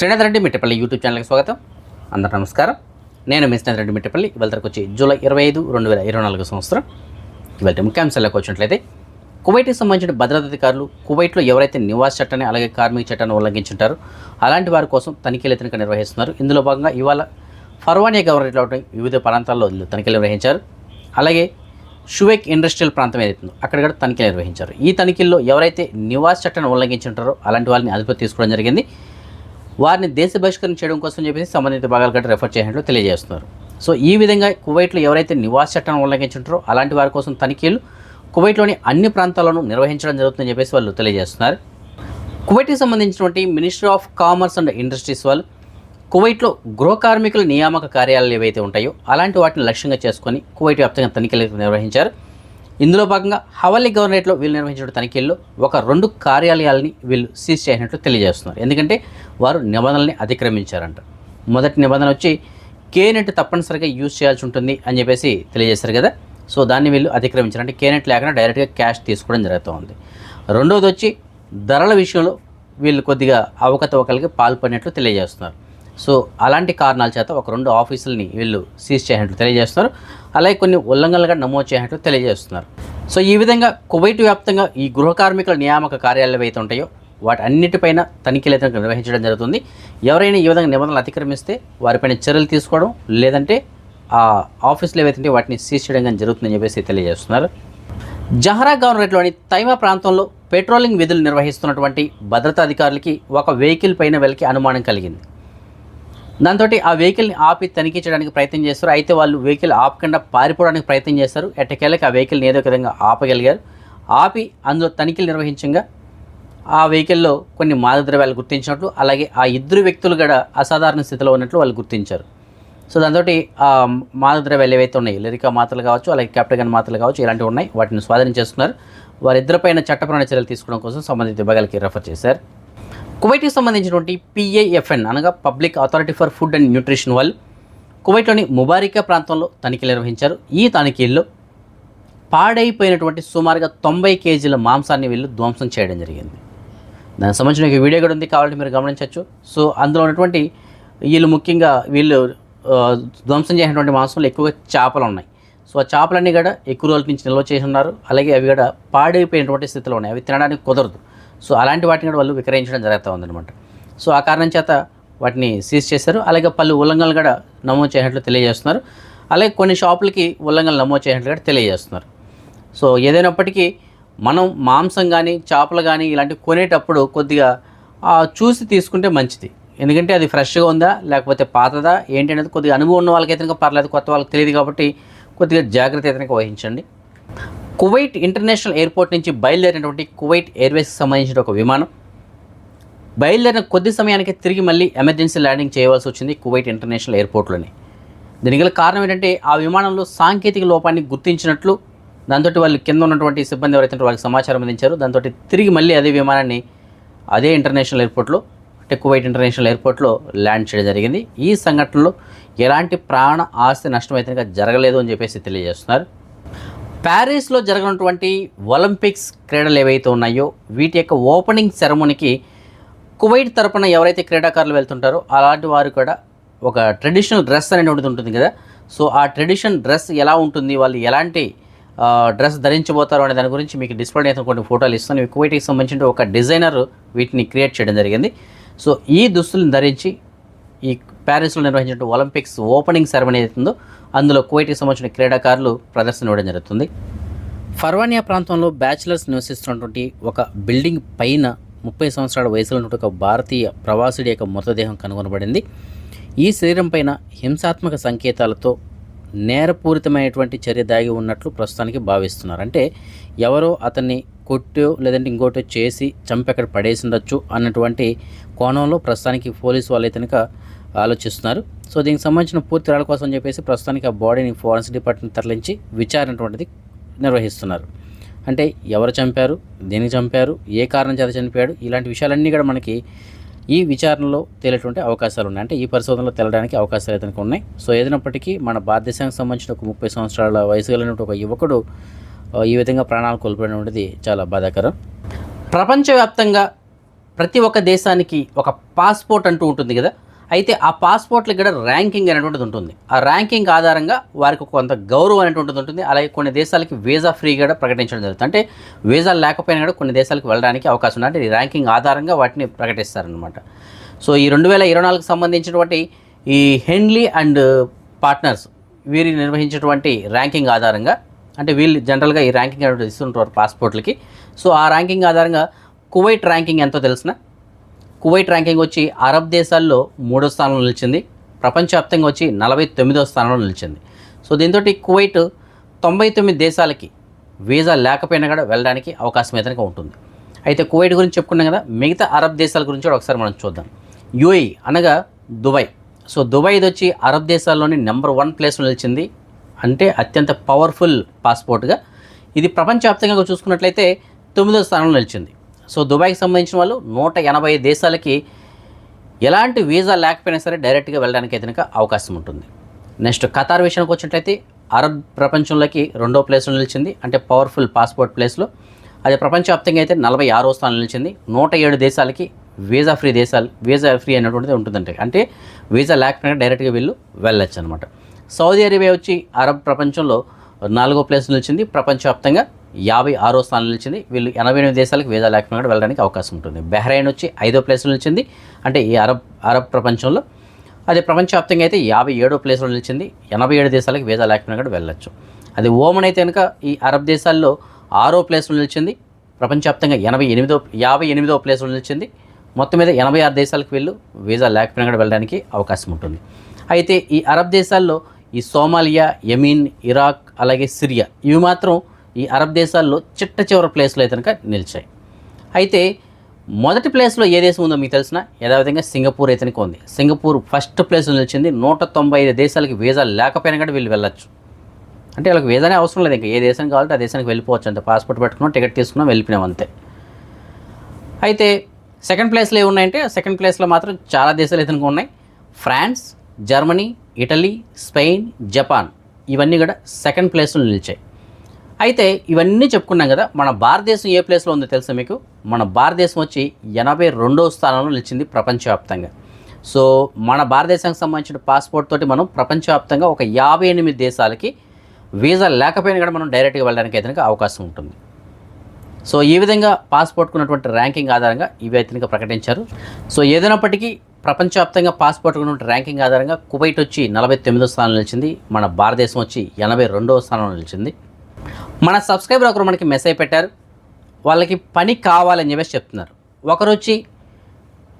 Srinath Reddy Mittapalli YouTube ఛానల్కి స్వాగతం. అందరూ నమస్కారం. నేను మీ శ్రీనాథ్ రెడ్డి మిట్టపల్లి. ఇవాళకి వచ్చి జూలై ఇరవై ఐదు రెండు వేల ఇరవై నాలుగు సంవత్సరం. ఇవాళ ముఖ్యాంశాలకు వచ్చినట్లయితే కువైట్కి సంబంధించిన భద్రతాధికారులు కువైట్లో ఎవరైతే నివాస చట్టాన్ని అలాగే కార్మిక చట్టాన్ని ఉల్లంఘించుంటారో అలాంటి వారి కోసం తనిఖీలు తనిఖీ నిర్వహిస్తున్నారు. ఇందులో భాగంగా ఇవాళ ఫర్వానియా గవర్నరేట్లో వివిధ ప్రాంతాల్లో తనిఖీలు నిర్వహించారు. అలాగే షువేక్ ఇండస్ట్రియల్ ప్రాంతం ఏదైతుందో అక్కడ కూడా తనిఖీలు నిర్వహించారు. ఈ తనిఖీల్లో ఎవరైతే నివాస చట్టాన్ని ఉల్లంఘించుంటారో అలాంటి వాళ్ళని అదుపు తీసుకోవడం జరిగింది. వారిని దేశ బహిష్కరణ చేయడం కోసం చెప్పేసి సంబంధిత భాగాలు గట్రా రెఫర్ చేసినట్లు తెలియజేస్తున్నారు. సో ఈ విధంగా కువైట్లో ఎవరైతే నివాస చట్టాన్ని ఉల్లంఘించుంటారో అలాంటి వారి కోసం తనిఖీలు కువైట్లోని అన్ని ప్రాంతాలను నిర్వహించడం జరుగుతుందని చెప్పేసి వాళ్ళు తెలియజేస్తున్నారు. కువైట్కి సంబంధించినటువంటి ministry of commerce and industries వాళ్ళు కువైట్లో గృహ కార్మికుల నియామక కార్యాలయాలు ఏవైతే ఉంటాయో అలాంటి వాటిని లక్ష్యంగా చేసుకొని కువైట్ వ్యాప్తంగా తనిఖీలు నిర్వహించారు. ఇందులో భాగంగా హవల్లీ గవర్నరేట్లో వీళ్ళు నిర్వహించిన తనిఖీల్లో ఒక రెండు కార్యాలయాలని వీళ్ళు సీజ్ చేసినట్లు తెలియజేస్తున్నారు. ఎందుకంటే వారు నిబంధనల్ని అతిక్రమించారంట. మొదటి నిబంధన వచ్చి కేనెట్ తప్పనిసరిగా యూజ్ చేయాల్సి ఉంటుంది అని చెప్పేసి తెలియజేశారు కదా. సో దాన్ని వీళ్ళు అతిక్రమించారు. అంటే కేనెట్ లేకుండా డైరెక్ట్గా క్యాష్ తీసుకోవడం జరుగుతూ ఉంది రెండవది వచ్చి ధరల విషయంలో వీళ్ళు కొద్దిగా అవకతవకలకి పాల్పడినట్లు తెలియజేస్తున్నారు. సో అలాంటి కారణాల చేత ఒక రెండు ఆఫీసులని వీళ్ళు సీజ్ చేసినట్లు తెలియజేస్తున్నారు. అలాగే కొన్ని ఉల్లంఘనలుగా నమోదు చేసినట్లు తెలియజేస్తున్నారు. సో ఈ విధంగా కువైట్ వ్యాప్తంగా ఈ గృహ కార్మికుల నియామక కార్యాలయాలు అయితే ఉంటాయో వాటి అన్నిటిపైన తనిఖీలు అయితే నిర్వహించడం జరుగుతుంది. ఎవరైనా ఈ విధంగా నిబంధనలు అతిక్రమిస్తే వారిపైన చర్యలు తీసుకోవడం లేదంటే ఆ ఆఫీసులు ఏవైతే వాటిని సీజ్ చేయడం కానీ జరుగుతుందని చెప్పేసి తెలియజేస్తున్నారు. జహరా గవర్నరేట్లోని తైమా ప్రాంతంలో పెట్రోలింగ్ విధులు నిర్వహిస్తున్నటువంటి భద్రతా అధికారులకి ఒక వెహికల్ పైన వెళ్ళకి అనుమానం కలిగింది. దాంతో ఆ వెహికల్ని ఆపి తనిఖీ చేయడానికి ప్రయత్నం చేస్తారు. అయితే వాళ్ళు వెహికల్ ఆపకుండా పారిపోవడానికి ప్రయత్నం చేస్తారు. ఎట్టకేళ్ళకి ఆ వెహికల్ని ఏదో ఒక విధంగా ఆపగలిగారు. ఆపి అందులో తనిఖీలు నిర్వహించగా ఆ వెహికల్లో కొన్ని మాదద్రవ్యాలు గుర్తించినట్లు అలాగే ఆ ఇద్దరు వ్యక్తులు కూడా అసాధారణ స్థితిలో ఉన్నట్లు వాళ్ళు గుర్తించారు. సో దాంతో ఆ మాదద్రవ్యాలు ఏవైతే ఉన్నాయి లిరికా మాత్రలు కావచ్చు అలాగే కెప్టగన్ మాత్రలు కావచ్చు ఇలాంటివి ఉన్నాయి. వాటిని స్వాధీనం చేస్తున్నారు. వారిద్దరిపైన చట్టపరమైన చర్యలు తీసుకోవడం కోసం సంబంధిత విభాగాలకి రెఫర్ చేశారు. కువైట్కి సంబంధించినటువంటి పిఏఎఫ్ఎన్ అనగా public authority for food and nutrition వాళ్ళు కువైట్లోని ముబారికా ప్రాంతంలో తనిఖీలు నిర్వహించారు. ఈ తనిఖీల్లో పాడైపోయినటువంటి సుమారుగా తొంభై కేజీల మాంసాన్ని వీళ్ళు ధ్వంసం చేయడం జరిగింది. దానికి సంబంధించిన ఒక వీడియో కూడా ఉంది కావాలంటే మీరు గమనించవచ్చు. సో అందులో ఉన్నటువంటి వీళ్ళు ముఖ్యంగా వీళ్ళు ధ్వంసం చేసినటువంటి మాంసంలో ఎక్కువగా చేపలు ఉన్నాయి. సో ఆ చేపలన్నీ కూడా ఎక్కువ రోజుల నుంచి నిల్వ చేసి ఉన్నారు అలాగే అవి కూడా పాడైపోయినటువంటి స్థితిలో ఉన్నాయి. అవి తినడానికి కుదరదు. సో అలాంటి వాటిని కూడా వాళ్ళు విక్రయించడం జరుగుతూ ఉందన్నమాట. సో ఆ కారణం చేత వాటిని సీజ్ చేశారు. అలాగే పలు ఉల్లంఘనలు కూడా నమోదు చేసినట్లు తెలియజేస్తున్నారు. అలాగే కొన్ని షాపులకి ఉల్లంఘనలు నమోదు చేసినట్లు కూడా తెలియజేస్తున్నారు. సో ఏదైనప్పటికీ మనం మాంసం కానీ చేపలు కానీ ఇలాంటివి కొనేటప్పుడు కొద్దిగా చూసి తీసుకుంటే మంచిది. ఎందుకంటే అది ఫ్రెష్గా ఉందా లేకపోతే పాతదా ఏంటి అనేది కొద్దిగా అనుభవం ఉన్న వాళ్ళకైతే పర్లేదు. కొత్త వాళ్ళకి తెలియదు కాబట్టి కొద్దిగా జాగ్రత్త అయితే వహించండి. కువైట్ ఇంటర్నేషనల్ ఎయిర్పోర్ట్ నుంచి బయలుదేరినటువంటి కువైట్ ఎయిర్వేస్కి సంబంధించిన ఒక విమానం. బయలుదేరిన కొద్ది సమయానికి తిరిగి మళ్ళీ ఎమర్జెన్సీ ల్యాండింగ్ చేయవలసి వచ్చింది కువైట్ ఇంటర్నేషనల్ ఎయిర్పోర్ట్లోని. దీనికి గల కారణం ఏంటంటే ఆ విమానంలో సాంకేతిక లోపాన్ని గుర్తించినట్లు దాంతో వాళ్ళు కింద ఉన్నటువంటి సిబ్బంది ఎవరైతే వాళ్ళకి సమాచారం అందించారు. దాంతో తిరిగి మళ్ళీ అదే విమానాన్ని అదే ఇంటర్నేషనల్ ఎయిర్పోర్ట్లో అంటే కువైట్ ఇంటర్నేషనల్ ఎయిర్పోర్ట్లో ల్యాండ్ చేయడం జరిగింది. ఈ సంఘటనలో ఎలాంటి ప్రాణ ఆస్తి నష్టం అయితే జరగలేదు అని చెప్పేసి తెలియజేస్తున్నారు. ప్యారిస్లో జరగనటువంటి ఒలింపిక్స్ క్రీడలు ఏవైతే ఉన్నాయో వీటి యొక్క ఓపెనింగ్ సెరమోనీకి కువైట్ తరపున ఎవరైతే క్రీడాకారులు వెళ్తుంటారో అలాంటి వారు కూడా ఒక ట్రెడిషనల్ డ్రెస్ అనేది ఉంటుంది కదా. సో ఆ ట్రెడిషన్ డ్రెస్ ఎలా ఉంటుంది వాళ్ళు ఎలాంటి డ్రెస్ ధరించబోతారు అనే దాని గురించి మీకు డిస్ప్లే అయితే కొన్ని ఫోటోలు ఇస్తాను. కువైట్కి సంబంధించిన ఒక డిజైనర్ వీటిని క్రియేట్ చేయడం జరిగింది. సో ఈ దుస్తులను ధరించి ఈ ప్యారిస్లో నిర్వహించిన ఒలింపిక్స్ ఓపెనింగ్ సెరమనీ అవుతుందో అందులో కువైట్కి సంబంధించిన క్రీడాకారులు ప్రదర్శన ఇవ్వడం జరుగుతుంది. ఫర్వానియా ప్రాంతంలో బ్యాచిలర్స్ నివసిస్తున్నటువంటి ఒక బిల్డింగ్ పైన ముప్పై సంవత్సరాల వయసులో ఉన్నటువంటి ఒక భారతీయ ప్రవాసుడి యొక్క మృతదేహం కనుగొనబడింది. ఈ శరీరం పైన హింసాత్మక సంకేతాలతో నేరపూరితమైనటువంటి చర్య దాగి ఉన్నట్లు ప్రస్తుతానికి భావిస్తున్నారు. అంటే ఎవరో అతన్ని కొట్టో లేదంటే ఇంకోటో చేసి చంపెక్కడ పడేసి ఉండొచ్చు అన్నటువంటి కోణంలో ప్రస్తుతానికి పోలీసు వాళ్ళు అయితే కనుక ఆలోచిస్తున్నారు. సో దీనికి సంబంధించిన పూర్తి వివరాల కోసం చెప్పేసి ప్రస్తుతానికి ఆ బాడీని ఫోరెన్సిక్ డిపార్ట్మెంట్ తరలించి విచారణ అటువంటిది నిర్వహిస్తున్నారు. అంటే ఎవరు చంపారు దేనికి చంపారు ఏ కారణం చేత చనిపోయాడు ఇలాంటి విషయాలన్నీ కూడా మనకి ఈ విచారణలో తేలేటువంటి అవకాశాలు ఉన్నాయి. అంటే ఈ పరిశోధనలో తేలడానికి అవకాశాలు అయితే ఉన్నాయి. సో ఏదైనప్పటికీ మన భారతదేశానికి సంబంధించిన ఒక ముప్పై సంవత్సరాల వయసు కలిగినటువంటి ఒక యువకుడు ఈ విధంగా ప్రాణాలు కోల్పోయినటువంటిది చాలా బాధాకరం. ప్రపంచవ్యాప్తంగా ప్రతి ఒక్క దేశానికి ఒక పాస్పోర్ట్ అంటూ ఉంటుంది కదా. అయితే ఆ పాస్పోర్ట్లకి కూడా ర్యాంకింగ్ అనేటువంటిది ఉంటుంది. ఆ ర్యాంకింగ్ ఆధారంగా వారికి కొంత గౌరవం అనేటువంటిది ఉంటుంది. అలాగే కొన్ని దేశాలకి వీసా ఫ్రీ కూడా ప్రకటించడం జరుగుతుంది. అంటే వీసా లేకపోయినా కూడా కొన్ని దేశాలకు వెళ్ళడానికి అవకాశం ఉంది. అంటే ఈ ర్యాంకింగ్ ఆధారంగా వాటిని ప్రకటిస్తారనమాట సో ఈ రెండు వేల ఇరవై నాలుగుకి సంబంధించినటువంటి ఈ హెన్లీ అండ్ పార్ట్నర్స్ వీరి నిర్వహించినటువంటి ర్యాంకింగ్ ఆధారంగా అంటే వీళ్ళు జనరల్గా ఈ ర్యాంకింగ్ అనేటువంటి ఇస్తుంటారు పాస్పోర్ట్లకి. సో ఆ ర్యాంకింగ్ ఆధారంగా కువైట్ ర్యాంకింగ్ ఎంతో తెలిసిన? కువైట్ ర్యాంకింగ్ వచ్చి అరబ్ దేశాల్లో మూడో స్థానంలో నిలిచింది. ప్రపంచవ్యాప్తంగా వచ్చి నలభై తొమ్మిదో స్థానంలో నిలిచింది. సో దీంతో కువైట్ తొంభై తొమ్మిది దేశాలకి వీసా లేకపోయినా కూడా వెళ్ళడానికి అవకాశం ఏదైనా ఉంటుంది. అయితే కువైట్ గురించి చెప్పుకున్నాం కదా మిగతా అరబ్ దేశాల గురించి కూడా ఒకసారి మనం చూద్దాం. యూఏఈ అనగా దుబాయ్. సో దుబాయ్ ఇది వచ్చి అరబ్ దేశాల్లోని నెంబర్ వన్ ప్లేస్లో నిలిచింది. అంటే అత్యంత పవర్ఫుల్ పాస్పోర్ట్గా. ఇది ప్రపంచవ్యాప్తంగా చూసుకున్నట్లయితే తొమ్మిదో స్థానంలో నిలిచింది. సో దుబాయ్కి సంబంధించిన వాళ్ళు నూట ఎనభై దేశాలకి ఎలాంటి వీసా లేకపోయినా సరే డైరెక్ట్గా వెళ్ళడానికి అయితే కనుక అవకాశం ఉంటుంది. నెక్స్ట్ ఖతార్ విషయానికి వచ్చినట్లయితే అరబ్ ప్రపంచంలోకి రెండో ప్లేస్లో నిలిచింది. అంటే పవర్ఫుల్ పాస్పోర్ట్ ప్లేస్లో. అది ప్రపంచవ్యాప్తంగా అయితే నలభై ఆరో స్థానం నిలిచింది. నూట ఏడు దేశాలకి వీసా ఫ్రీ దేశాలు వీసా ఫ్రీ అనేటువంటిది ఉంటుందంటే. అంటే వీసా లేకపోయినా డైరెక్ట్గా వీళ్ళు వెళ్ళొచ్చు అనమాట సౌదీ అరేబియా వచ్చి అరబ్ ప్రపంచంలో నాలుగో ప్లేస్ నిలిచింది. ప్రపంచవ్యాప్తంగా యాభై ఆరో స్థానంలో నిలిచింది. వీళ్ళు ఎనభై ఎనిమిది దేశాలకు వీసా లేకుండా కూడా వెళ్ళడానికి అవకాశం ఉంటుంది. బెహ్రైన్ వచ్చి ఐదో ప్లేస్లో నిలిచింది. అంటే ఈ అరబ్ అరబ్ ప్రపంచంలో. అది ప్రపంచవ్యాప్తంగా అయితే యాభై ఏడో ప్లేస్లో నిలిచింది. ఎనభై ఏడు దేశాలకు వీసా లేకుండా కూడా వెళ్ళొచ్చు. అది ఓమన్ అయితే కనుక ఈ అరబ్ దేశాల్లో ఆరో ప్లేస్లో నిలిచింది. ప్రపంచవ్యాప్తంగా ఎనభై ఎనిమిదో యాభై ఎనిమిదో ప్లేస్లో నిలిచింది. మొత్తం మీద ఎనభై ఆరు దేశాలకు వీళ్ళు వీసా లేకపోయినా కూడా వెళ్ళడానికి అవకాశం ఉంటుంది. అయితే ఈ అరబ్ దేశాల్లో ఈ సోమాలియా యమీన్ ఇరాక్ అలాగే సిరియా ఇవి మాత్రం ఈ అరబ్ దేశాల్లో చిట్ట చివరి ప్లేస్లో అయితే కనుక నిలిచాయి. అయితే మొదటి ప్లేస్లో ఏ దేశం ఉందో మీకు తెలిసిన? యథావిధంగా సింగపూర్ అయితే ఉంది. సింగపూర్ ఫస్ట్ ప్లేస్లో నిలిచింది. నూట తొంభై ఐదు దేశాలకి వీసా లేకపోయినా కూడా వీళ్ళు వెళ్ళొచ్చు. అంటే వాళ్ళకి వీసానే అవసరం లేదు. ఇంకా ఏ దేశం కావాలంటే ఆ దేశానికి వెళ్ళిపోవచ్చు. అంతే. పాస్పోర్ట్ పెట్టుకున్నాం టికెట్ తీసుకున్నాం వెళ్ళిపోయినాం అంతే. అయితే సెకండ్ ప్లేస్లో ఏమున్నాయంటే సెకండ్ ప్లేస్లో మాత్రం చాలా దేశాలు అయితే ఉన్నాయి. France Germany Italy Spain Japan. ఇవన్నీ కూడా సెకండ్ ప్లేస్లో నిలిచాయి. అయితే ఇవన్నీ చెప్పుకున్నాం కదా మన భారతదేశం ఏ ప్లేస్లో ఉందో తెలుసా మీకు? మన భారతదేశం వచ్చి ఎనభై రెండవ స్థానంలో నిలిచింది ప్రపంచవ్యాప్తంగా. సో మన భారతదేశానికి సంబంధించిన పాస్పోర్ట్ తోటి మనం ప్రపంచవ్యాప్తంగా ఒక యాభై ఎనిమిది దేశాలకి వీసా లేకపోయినా కూడా మనం డైరెక్ట్గా వెళ్ళడానికి అయితే అవకాశం ఉంటుంది. సో ఈ విధంగా పాస్పోర్ట్కు ఉన్నటువంటి ర్యాంకింగ్ ఆధారంగా ఇవి అయితే ప్రకటించారు. సో ఏదైనప్పటికీ ప్రపంచవ్యాప్తంగా పాస్పోర్ట్ ఉన్నటువంటి ర్యాంకింగ్ ఆధారంగా కువైట్ వచ్చి నలభై తొమ్మిదో స్థానంలో నిలిచింది. మన భారతదేశం వచ్చి ఎనభై రెండవ స్థానంలో నిలిచింది. మన సబ్స్క్రైబర్ ఒకరు మనకి మెసేజ్ పెట్టారు. వాళ్ళకి పని కావాలని చెప్పేసి చెప్తున్నారు. ఒకరు వచ్చి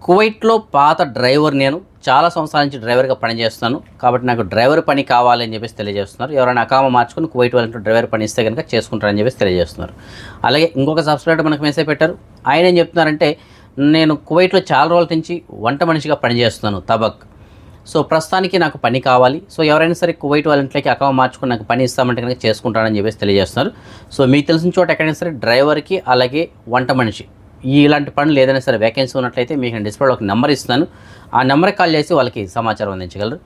కువైట్లో పాత డ్రైవర్ నేను చాలా సంవత్సరాల నుంచి డ్రైవర్గా పనిచేస్తున్నాను. కాబట్టి నాకు డ్రైవర్ పని కావాలని చెప్పేసి తెలియజేస్తున్నారు. ఎవరైనా అకామ మార్చుకుని కువైట్ వాళ్ళంటూ డ్రైవర్ పని ఇస్తే కనుక చేసుకుంటారని చెప్పేసి తెలియజేస్తున్నారు. అలాగే ఇంకొక సబ్స్క్రైబర్ మనకు మెసేజ్ పెట్టారు. ఆయన ఏం చెప్తున్నారంటే నేను కువైట్లో చాలా రోజుల నుంచి వంట మనిషిగా పనిచేస్తున్నాను తబక్. సో ప్రస్తుతానికి నాకు పని కావాలి. సో ఎవరైనా సరే కువైట్ వాళ్ళ ఇంట్లోకి అకామ మార్చుకుని నాకు పని ఇస్తామంటే కనుక చేసుకుంటానని చెప్పేసి తెలియజేస్తున్నారు. సో మీకు తెలిసిన చోట ఎక్కడైనా సరే డ్రైవర్కి అలాగే వంట మనిషి ఈ ఇలాంటి పనులు ఏదైనా సరే వేకెన్సీ ఉన్నట్లయితే మీకు నేను డిస్ప్లేలో ఒక నెంబర్ ఇస్తాను ఆ నెంబర్కి కాల్ చేసి వాళ్ళకి సమాచారం అందించగలరు.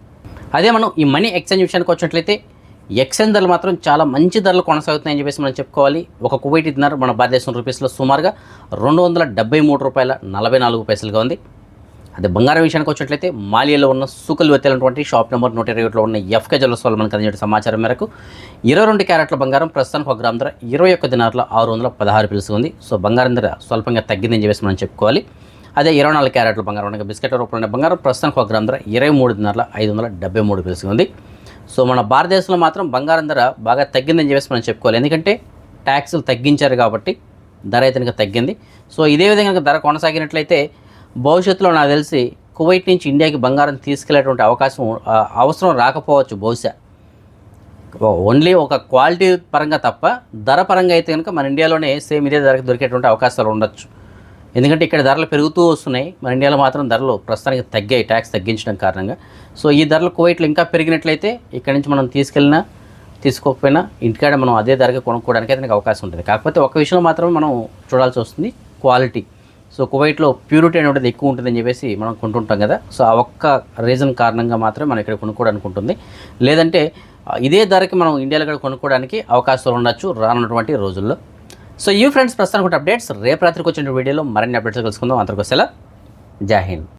అదే మనం ఈ మనీ ఎక్స్చేంజ్ విషయానికి వచ్చినట్లయితే ఎక్స్చేంజ్ ధరలు మాత్రం చాలా మంచి ధరలు కొనసాగుతున్నాయని చెప్పేసి మనం చెప్పుకోవాలి. ఒక కువైట్ ఇద్దరు మన భారతదేశం రూపీస్లో సుమారుగా రెండు వందల డెబ్బై మూడు రూపాయల నలభై నాలుగు పైసలుగా ఉంది. అదే బంగారం విషయానికి వచ్చినట్లయితే మాలియాలో ఉన్న సూకల్ వెత్తైనటువంటి షాప్ నెంబర్ నూట ఇరవై ఒకటిలో ఉన్న ఎఫ్కే జ్యువెలర్స్ వాళ్ళు మనకు అందించిన సమాచారం మేరకు ఇరవై రెండు క్యారెట్ల బంగారం ప్రస్తుతానికి ఒక గ్రామ్ ధర ఇరవై ఒక్క దినార్ల ఆరు వందల పదహారు పిలుస్తుంది సో బంగారం ధర స్వల్పంగా తగ్గిందని చెప్పేసి మనం చెప్పుకోవాలి. అదే ఇరవై నాలుగు క్యారెట్ల బంగారం అనగా బిస్కెట్ రూపంలో ఉన్న బంగారం ప్రస్తుతానికి ఒక గ్రామ్ ధర ఇరవై మూడు దినార్ల ఐదు వందల డెబ్బై మూడు పిలుసు ఉంది. సో మన భారతదేశంలో మాత్రం బంగారం ధర బాగా తగ్గిందని చెప్పేసి మనం చెప్పుకోవాలి. ఎందుకంటే ట్యాక్సులు తగ్గించారు కాబట్టి ధర అయితే తగ్గింది. సో ఇదే విధంగా ధర కొనసాగినట్లయితే భవిష్యత్తులో నాకు తెలిసి కువైట్ నుంచి ఇండియాకి బంగారం తీసుకెళ్ళేటువంటి అవకాశం అవసరం రాకపోవచ్చు బహుశా. ఓన్లీ ఒక క్వాలిటీ పరంగా తప్ప ధర పరంగా అయితే కనుక మన ఇండియాలోనే సేమ్ ఇదే ధరకు దొరికేటువంటి అవకాశాలు ఉండొచ్చు. ఎందుకంటే ఇక్కడ ధరలు పెరుగుతూ వస్తున్నాయి. మన ఇండియాలో మాత్రం ధరలు ప్రస్తుతానికి తగ్గాయి ట్యాక్స్ తగ్గించడం కారణంగా. సో ఈ ధరలు కువైట్లో ఇంకా పెరిగినట్లయితే ఇక్కడ నుంచి మనం తీసుకెళ్ళినా తీసుకోకపోయినా ఇంటికాడ మనం అదే ధరకి కొనుక్కోవడానికి అయితే నాకు అవకాశం ఉంటుంది. కాకపోతే ఒక విషయంలో మాత్రం మనం చూడాల్సి వస్తుంది క్వాలిటీ సో కువైట్లో ప్యూరిటీ అనేది ఎక్కువ ఉంటుందని చెప్పేసి మనం కొంటుంటాం కదా. సో ఆ ఒక్క రీజన్ కారణంగా మాత్రమే మనం ఇక్కడ కొనుక్కోవడానికి ఉంటుంది లేదంటే ఇదే ధరకి మనం ఇండియాలో కూడా కొనుక్కోవడానికి అవకాశాలు ఉండొచ్చు రానున్నటువంటి రోజుల్లో. సో ఈ ఫ్రెండ్స్ ప్రస్తుతానికి అప్డేట్స్. రేపు రాత్రికి వచ్చిన వీడియోలో మరిన్ని అప్డేట్స్ కలుసుకుందాం. అంతకు సెలవు. జై హింద్.